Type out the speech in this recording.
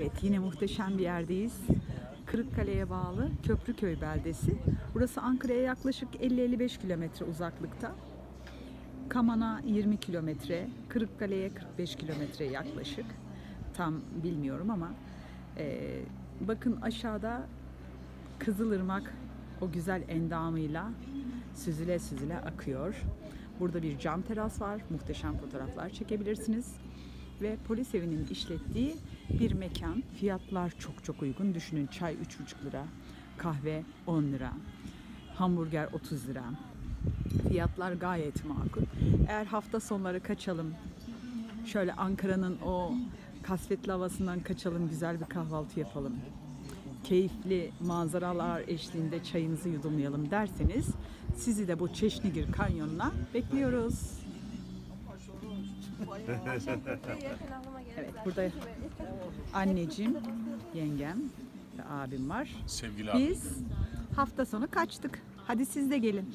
Evet yine muhteşem bir yerdeyiz. Kırıkkale'ye bağlı Köprüköy beldesi. Burası Ankara'ya yaklaşık 50-55 kilometre uzaklıkta. Kaman'a 20 kilometre, Kırıkkale'ye 45 kilometre yaklaşık. Tam bilmiyorum ama e, bakın aşağıda Kızılırmak o güzel endamıyla süzüle süzüle akıyor. Burada bir cam teras var. Muhteşem fotoğraflar çekebilirsiniz. Ve polis evinin işlettiği bir mekan. Fiyatlar çok çok uygun. Düşünün çay 3,5 lira, kahve 10 lira, hamburger 30 lira. Fiyatlar gayet makul. Eğer hafta sonları kaçalım, şöyle Ankara'nın o kasvetli havasından kaçalım, güzel bir kahvaltı yapalım. Keyifli manzaralar eşliğinde çayınızı yudumlayalım derseniz sizi de bu Çeşnigir Kanyonu'na bekliyoruz. Evet burada anneciğim, yengem ve abim var. Sevgili abi. Biz hafta sonu kaçtık. Hadi siz de gelin.